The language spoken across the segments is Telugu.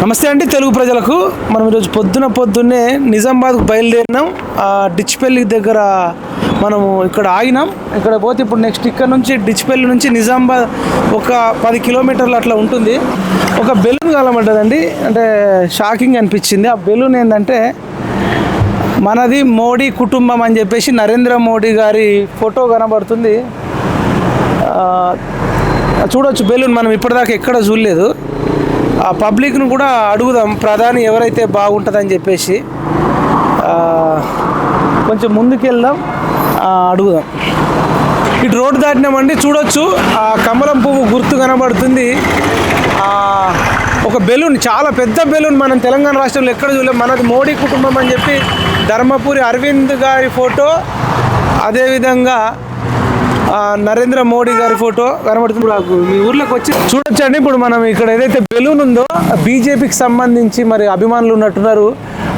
నమస్తే అండి తెలుగు ప్రజలకు. మనం ఈరోజు పొద్దున పొద్దున్నే నిజామాబాద్కు బయలుదేరినాం. ఆ డిచ్పల్లి దగ్గర మనము ఇక్కడ ఆగినాం. ఇక్కడ పోతే ఇప్పుడు నెక్స్ట్ ఇక్కడ నుంచి డిచ్పల్లి నుంచి నిజామాబాద్ ఒక పది కిలోమీటర్లు అట్లా ఉంటుంది. ఒక బెలూన్ కలమంటదండి అంటే షాకింగ్ అనిపించింది. ఆ బెలూన్ ఏంటంటే మనది మోడీ కుటుంబం అని చెప్పేసి నరేంద్ర మోడీ గారి ఫోటో కనబడుతుంది. చూడొచ్చు బెలూన్ మనం ఇప్పటిదాకా ఎక్కడ చూడలేదు. ఆ పబ్లిక్ను కూడా అడుగుదాం ప్రధాని ఎవరైతే బాగుంటుందని చెప్పేసి. కొంచెం ముందుకెళ్దాం అడుగుదాం. ఇటు రోడ్డు దాటినామండి చూడొచ్చు. ఆ కమలం పువ్వు గుర్తు కనబడుతుంది. ఒక బెలూన్ చాలా పెద్ద బెలూన్ మనం తెలంగాణ రాష్ట్రంలో ఎక్కడ చూడలేం. మనది మోడీ కుటుంబం అని చెప్పి ధర్మపురి అరవింద్ గారి ఫోటో. అదేవిధంగా నరేంద్ర మోడీ గారి ఫోటో కనబడుతుంది నాకు. మీ ఊర్లోకి వచ్చి చూడొచ్చండి. ఇప్పుడు మనం ఇక్కడ ఏదైతే బెలూన్ ఉందో బీజేపీకి సంబంధించి మరి అభిమానులు ఉన్నట్టున్నారు.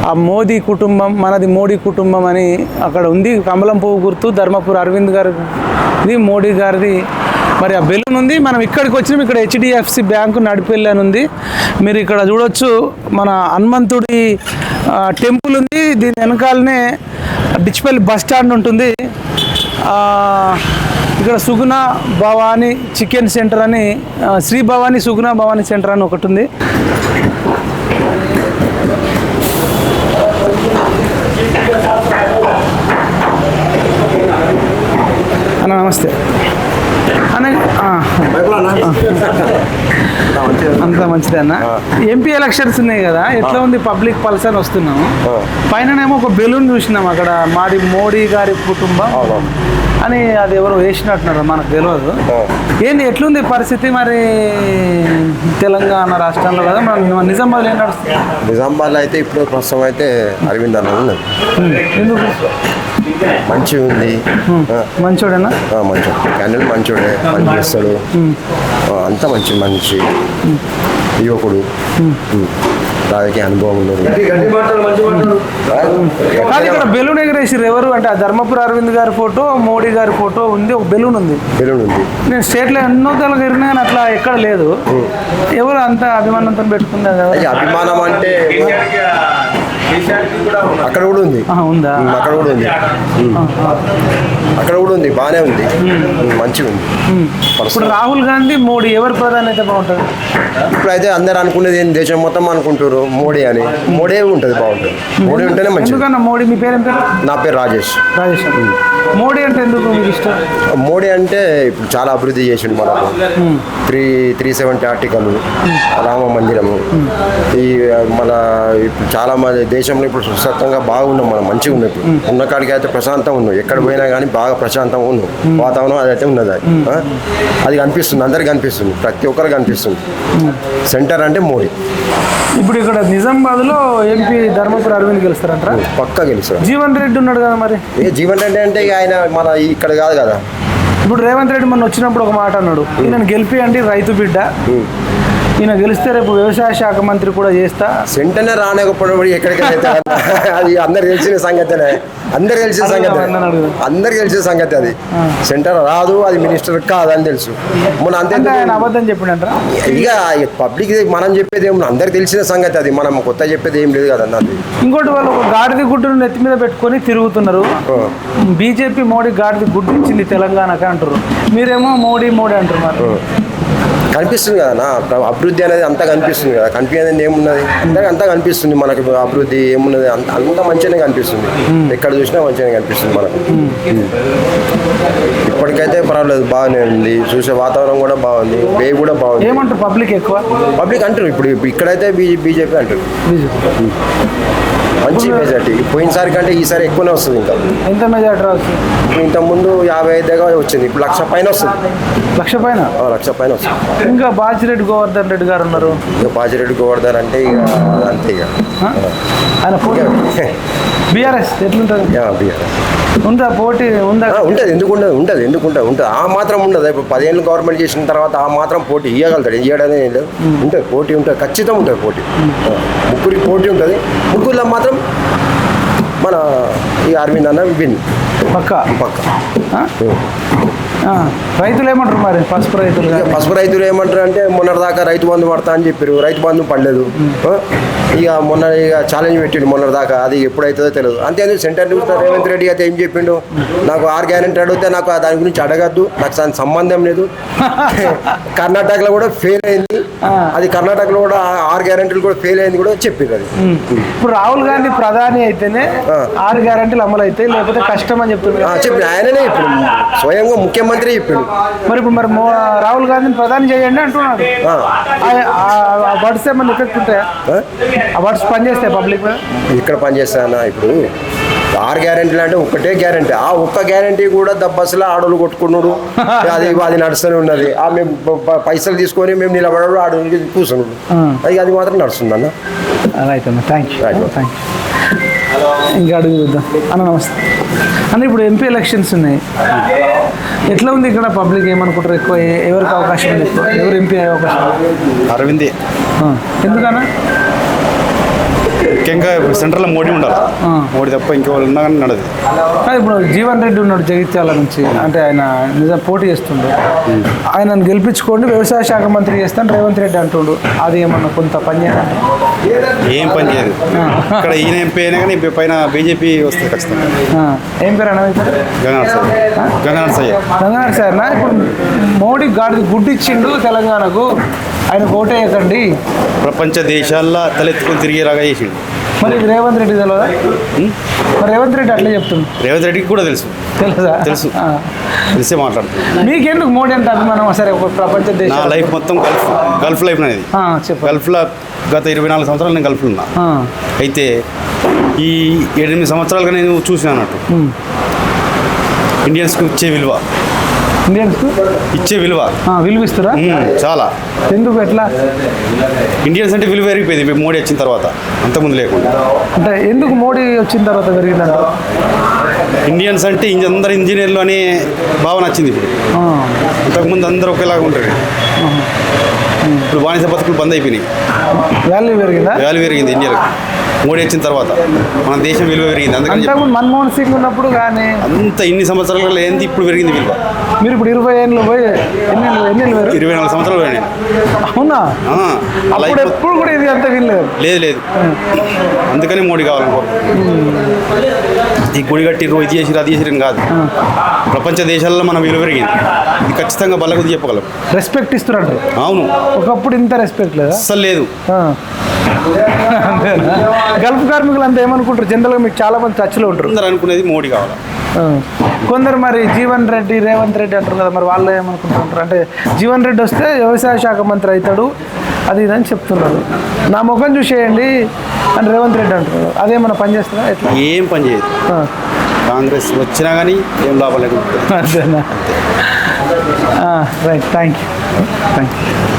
ఆ మోదీ కుటుంబం మనది మోడీ కుటుంబం అని అక్కడ ఉంది. కమలం పువ్వు గుర్తు ధర్మపురి అరవింద్ గారిది మోడీ గారిది. మరి ఆ బెలూన్ ఉంది. మనం ఇక్కడికి వచ్చినాం. ఇక్కడ హెచ్డిఎఫ్సి బ్యాంకు నడిపెళ్ళి అని ఉంది మీరు ఇక్కడ చూడొచ్చు. మన హనుమంతుడి టెంపుల్ ఉంది. దీని వెనకాలనే డిచ్పల్లి బస్ స్టాండ్ ఉంటుంది. ఇక్కడ సుగుణ భవానీ చికెన్ సెంటర్ అని శ్రీ భవానీ సుగుణ భవానీ సెంటర్ అని ఒకటి ఉంది అన్న నమస్తే అన్న ఆ, అంతా మంచిదే అన్న ఎంపీ ఎలక్షన్స్ ఉన్నాయి కదా ఎట్లా ఉంది పబ్లిక్ పల్స్ అని వస్తున్నాము పైననేమో ఒక బెలూన్ చూసినాం అక్కడ మాది మోడీ గారి కుటుంబం అని అది ఎవరు వేసినట్టున్నారు మనకు తెలియదు ఏంది ఎట్లుంది పరిస్థితి మరి తెలంగాణ రాష్ట్రంలో కదా? మన నిజామాబాద్ ఏం నడుస్తుంది? నిజామాబాద్లో అయితే ఇప్పుడు ప్రస్తుతం అయితే అరవింద్ అన్న ఎందుకు? మంచిగా ఉంది. మంచోడేనా? ఆ, మంచి క్యాండిల్ మంచోడే పని చేస్తాడు. అంతా మంచి మనిషి. యువకుడు. రాజకీయ అనుభవం ఉన్నది కాదు ఇక్కడ బెలూన్ ఎగరేసిర్రు ఎవరు? అంటే ఆ ధర్మపురి అరవింద్ గారి ఫోటో మోడీ గారి ఫోటో ఉంది ఒక బెలూన్ ఉంది. బెలూన్ ఉంది. నేను స్టేట్లో ఎన్నో తలకి కానీ అట్లా ఎక్కడ లేదు. ఎవరు అంత అభిమానంతో పెట్టుకుందా కదా అది అభిమానం అంటే అక్కడ కూడా ఉంది. అక్కడ కూడా ఉంది. అక్కడ కూడా ఉంది బాగానే ఉంది. మంచిగా ఉంది. ఇప్పుడు రాహుల్ గాంధీ మోడీ ఎవరు ప్రధాని అయితే బాగుంటుంది? ఇప్పుడైతే అందరు అనుకునేది ఏం దేశం మొత్తం అనుకుంటారు మోడీ అని. మోడీ ఉంటుంది బాగుంటుంది. మోడీ ఉంటేనే మంచిది. ఎందుకన్నా మోడీ? మీ పేరు నా పేరు రాజేష్. రాజేష్ మోడీ అంటే ఎందుకు మీకు ఇష్టం? మోడీ అంటే ఇప్పుడు చాలా అభివృద్ధి చేసిండు మనకు. Three three seventy article Rama మందిరము. ఈ మన ఇప్పుడు చాలా మంది దేశంలో ఇప్పుడు సుస్వత్తంగా బాగున్నాం మనం మంచిగా ఉన్నాం ఇప్పుడు. ఉన్న కాడికి అయితే ప్రశాంతంగా ఉన్నాం. ఎక్కడ పోయినా కానీ బాగా ప్రశాంతంగా ఉన్నాం. వాతావరణం అదైతే ఉన్నది. అది కనిపిస్తుంది. అందరికి కనిపిస్తుంది. ప్రతి ఒక్కరికి కనిపిస్తుంది. సెంటర్ అంటే మోడీ. ఇప్పుడు ఇక్కడ నిజామాబాద్లో ఎంపీ ధర్మపురి అరవింద్ గెలుస్తారంటారా? పక్కా గెలుస్తాడు జీవన్ రెడ్డి ఉన్నాడు కదా మరి? ఏ జీవన్ రెడ్డి అంటే ఆయన మన ఇక్కడ కాదు కదా. ఇప్పుడు రేవంత్ రెడ్డి మొన్న వచ్చినప్పుడు ఒక మాట అన్నాడు. ఈయన గెలిపియండి రైతు బిడ్డ. ఈయన గెలిస్తే రేపు వ్యవసాయ శాఖ మంత్రి కూడా చేస్తా. సెంటర్నే రానకపోవడం ఎక్కడికి వెళ్తాడన్న? అది అందరు తెలిసిన సంగతేనే. అందరు తెలిసిన సంగతి. అందరు తెలిసిన సంగతి అది. సెంటర్ రాదు అది మినిస్టర్ కాదు అని తెలుసు. మన అంతే అబద్ధం ఇక పబ్లిక్ మనం చెప్పేది ఏమి అందరికి తెలిసిన సంగతి అది. మనం కొత్త చెప్పేది ఏం లేదు కదా ఇంకోటి వాళ్ళు ఒక గాడిద గుడ్డును నెత్తి మీద పెట్టుకొని తిరుగుతున్నారు. బీజేపీ మోడీ గాడిద గుడ్డు ఇచ్చింది తెలంగాణకి అంటారు మీరేమో మోడీ మోడీ అంటారు మరి కనిపిస్తుంది కదా నా అభివృద్ధి అనేది అంతా కనిపిస్తుంది కదా. కనిపించేది ఏమున్నది? అంతా అంతా కనిపిస్తుంది మనకు. అభివృద్ధి ఏమున్నది? అంత అంత మంచిగానే కనిపిస్తుంది. ఎక్కడ చూసినా మంచిగానే కనిపిస్తుంది మనకు. ఇప్పటికైతే పర్వాలేదు బాగానే ఉంది. చూసే వాతావరణం కూడా బాగుంది. వే కూడా బాగుంది. ఏమంటారు పబ్లిక్ ఎక్కువ? పబ్లిక్ అంటారు. ఇప్పుడు ఇక్కడైతే బీజేపీ అంటారు. మంచి మెజార్టీ. పోయినసారి కంటే ఈసారి ఎక్కువనే వస్తుంది ఇంకా. ఎంత మెజార్టీ రావచ్చు? ఇప్పుడు ఇంత ముందు యాభై ఐదు దగ్గర వచ్చింది. ఇప్పుడు లక్ష పైన వస్తుంది. లక్ష పైన? ఆ, లక్ష పైన వస్తుంది. ఇంకా బాజిరెడ్డి గోవర్ధన్ రెడ్డి గారు ఉన్నారు. ఇక పాజిరెడ్డి గోవర్ధన్ అంటే ఇక అంతే ఇక? ఆయన పోటీ బీఆర్ఎస్ ఎట్లుంటుంది? బీఆర్ఎస్. ఉందా పోటీ? ఉందా? ఉంటుంది. ఎందుకు ఉండదు? ఉంటుంది. ఎందుకు ఉంటుంది? ఉంటుంది. ఆ మాత్రం ఉండదు. ఇప్పుడు పదేళ్ళు గవర్నమెంట్ చేసిన తర్వాత ఆ మాత్రం పోటీ ఇవ్వగలుగుతాడు ఏం లేదు. ఉంటుంది. పోటీ ఉంటుంది. ఖచ్చితంగా ఉంటుంది పోటీ. ముగ్గురికి పోటీ ఉంటుంది. ముగ్గురులో మాత్రం మన ఈ అరవింద్ అన్న విన్ పక్క? పక్క. రైతులు ఏమంటారు మరి? పసుపు రైతులు పసుపు రైతులు ఏమంటారు అంటే మొన్నటిదాకా రైతు బంధు పడతా అని చెప్పారు రైతు బంధు పడలేదు? ఇక మొన్న ఇక ఛాలెంజ్ పెట్టిండు మొన్నటిదాకా. అది ఎప్పుడైతుందో తెలియదు అంతేందుకు సెంటర్ న్యూస్ రేవంత్ రెడ్డి అయితే ఏం చెప్పిండు? నాకు ఆరు గ్యారెంటీ అడిగితే నాకు దాని గురించి అడగద్దు. నాకు దాని సంబంధం లేదు. కర్ణాటకలో కూడా ఫెయిల్ అయింది. అది కర్ణాటకలో కూడా ఆరు గ్యారెంటీలు కూడా ఫెయిల్ అయింది కూడా చెప్పింది అది. ఇప్పుడు రాహుల్ గాంధీ ప్రధాని అయితేనే. ఆరు గ్యారంటీలు అమలు అవుతాయి లేకపోతే కష్టం అని చెప్తున్నారు. ఆ, చెప్పి ఆయననే ఇప్పుడు స్వయంగా ముఖ్యమంత్రి చెప్పిండు. మరి ఇప్పుడు మరి రాహుల్ గాంధీని ప్రధాని చేయండి అంటున్నాడు. వర్డ్స్ ఏమన్నా ఎఫెక్ట్ ఉంటాయా ఆ? ఆ వర్డ్స్ పనిచేస్తాయి పబ్లిక్? ఇక్కడ పనిచేస్తానా ఇప్పుడు. ఆరు గ్యారెంటీలు అంటే ఒక్కటే గ్యారెంటీ. ఆ ఒక్క గ్యారెంటీ కూడా దబ్బస్సులో ఆడోళ్ళు కొట్టుకున్నాడు అది అది నడుస్తూనే ఉన్నది. ఆ మేము పైసలు తీసుకొని మేము నిలబడడు ఆడు కూర్చున్నాడు అది అది మాత్రం నడుస్తుంది అన్న. రైట్ అన్న. Thank you. థ్యాంక్ యూ ఇంకా అడుగు చూద్దాం. అన్న నమస్తే. అన్న ఇప్పుడు ఎంపీ ఎలక్షన్స్ ఉన్నాయి. ఎట్లా ఉంది ఇక్కడ పబ్లిక్ ఏమనుకుంటారు? ఎక్కువ ఎవరికి అవకాశం ఎక్కువ ఎవరు ఎంపీ అయ్యే అవకాశం? అరవిందే. ఎందుకన్నా? ముఖ్యంగా సెంట్రల్లో మోడీ ఉండాలి. మోడీ తప్ప ఇంకెవరు ఉన్నా కానీ నడదు. ఇప్పుడు జీవన్ రెడ్డి ఉన్నాడు జగిత్యాల నుంచి. అంటే ఆయన నిజం పోటీ చేస్తుండు. ఆయనను గెలిపించుకోండి వ్యవసాయ శాఖ మంత్రి చేస్తాను రేవంత్ రెడ్డి అంటుండు. అది ఏమన్నా కొంత పని ఏం పని చేయదు. ఇక్కడ ఈయన ఎంపీ అయినా కానీ పైన బీజేపీ వస్తుంది ఖచ్చితంగా. ఏం పేరు అన్న? గంగానాథ్ సార్ గంగానాథ్ సార్ రంగనాథ్ సార్నా ఇప్పుడు మోడీ గాడిది గుడ్డు ఇచ్చిండు తెలంగాణకు. ఆయన ఓటేయకండి ప్రపంచ దేశాల్లో తలెత్తుకొని తిరిగేలాగా చేసిండు. మరి ఇది రేవంత్ రెడ్డి తెలియదా మరి రేవంత్ రెడ్డి అట్లే చెప్తుండు రేవంత్ రెడ్డికి కూడా తెలుసు. తెలుసా? తెలుసు. తెలిసే మాట్లాడుతుంది. మీకెందుకు మోడీ అంటే అభిమానం? సరే ఒక ప్రపంచ నా దేశం లైఫ్ మొత్తం గల్ఫ్ గల్ఫ్ లైఫ్ అనేది. చెప్పు. గల్ఫ్లో గత ఇరవై నాలుగు సంవత్సరాలు నేను గల్ఫ్లో ఉన్నా. అయితే ఈ ఎనిమిది సంవత్సరాలుగా నేను చూసిన అన్నట్టు. ఇండియన్స్కి ఇచ్చే విలువ. ఇండియన్స్కు ఇచ్చే విలువ. ఆ, విలువిస్తురా? ఉమ్, చాలా. ఎందుకు ఎట్లా? ఇండియన్స్ అంటే విలువ పెరిగిపోయింది. మోడీ వచ్చిన తర్వాత. అంతకుముందు లేకుండా. అంటే ఎందుకు మోడీ వచ్చిన తర్వాత పెరిగిందంట? ఇండియన్స్ అంటే అందరు ఇంజనీర్లు అనే భావన వచ్చింది ఇప్పుడు. అంతకుముందు అందరూ ఒకేలాగా ఉంటారు ఇప్పుడు బానిస బతుకులు బంద్ అయిపోయినాయి. వాల్యూ పెరిగిందా? వాల్యూ పెరిగింది ఇండియాకి మోడీ వచ్చిన తర్వాత. మన దేశం విలువ పెరిగింది. అందుకని మన్మోహన్ సింగ్ ఉన్నప్పుడు కానీ అంత ఇన్ని సంవత్సరాలలో ఏంది ఇప్పుడు పెరిగింది విలువ. మీరు ఇప్పుడు ఇరవై ఏళ్ళు పోయి ఎన్ని ఎన్ని ఇరవై నాలుగు సంవత్సరాలు పోయినాయి అవునా? అప్పుడు ఎప్పుడు కూడా ఇది అంత వినలేదు లేదు. లేదు అందుకని మోడీ కావాలనుకో ఈ గుడి కట్టిర్రు ఇది చేసిరు అది చేసిరు అని కాదు. ప్రపంచ దేశాల్లో మనం విలువ పెరిగింది. ఇది ఖచ్చితంగా బల్లకొద్ది చెప్పగలం. రెస్పెక్ట్ ఇస్తున్నట్టు అవును. ఒకప్పుడు ఇంత రెస్పెక్ట్ లేదా? అస్సలు లేదు? గల్ఫ్ కార్మికులు అంతా ఏమనుకుంటారు? జనరల్గా మీకు చాలా మంది టచ్లో ఉంటారు. అందరూ అనుకునేది మోడీ కావాలి. కొందరు మరి జీవన్ రెడ్డి రేవంత్ రెడ్డి అంటారు కదా మరి వాళ్ళు ఏమనుకుంటుంటారు అంటే జీవన్ రెడ్డి వస్తే వ్యవసాయ శాఖ మంత్రి అవుతాడు అది ఇది అని చెప్తున్నారు. నా ముఖం చూసేయండి అని రేవంత్ రెడ్డి అంటున్నారు అదేమన్నా పని చేస్తుందా? ఎట్లా? ఏం పని చేయదు. కాంగ్రెస్ వచ్చినా కానీ ఏం లాభం లేకుండా right thank you thank you